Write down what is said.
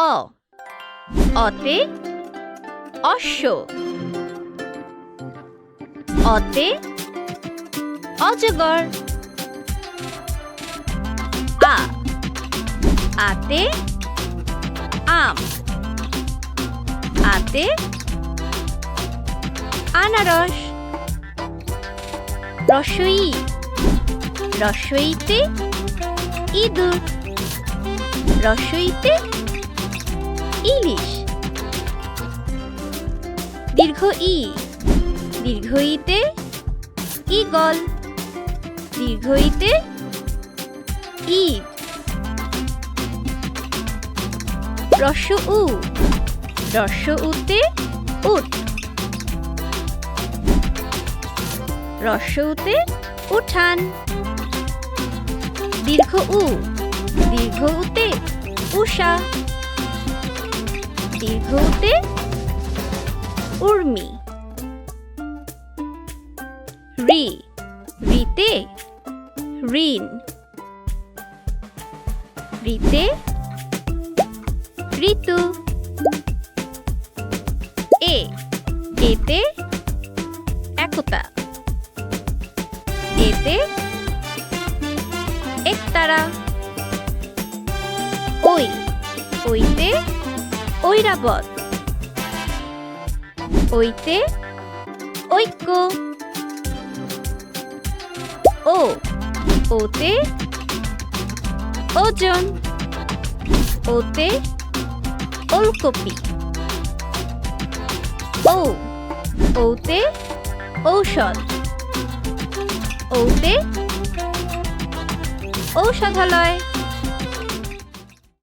অ। অতে অশ্ব। অতে অজগর। আ। আতে আম। আতে আনারস। রসই। রসইতে ইঁদুর। রসইতে ইলিশ। দীর্ঘ ই, দীর্ঘ ইতে ইগল দীর্ঘ ইতে ঈদ। রস উ রস উতে উট। রস উতে উঠান। দীর্ঘ উ, দীর্ঘ উতে উষা। দীর্ঘ উতে উর্মি। রি, রিতে, ঋণ। রিতে, ঋতু। এ, এতে একতা। এতে একতারা। ওই ওইতে ঐরাবত ওইতে ঐক্য ও ওতে ওজন ওতে ওলকপি ও ওতে ঔষধ. ওতে ঔষধালয়.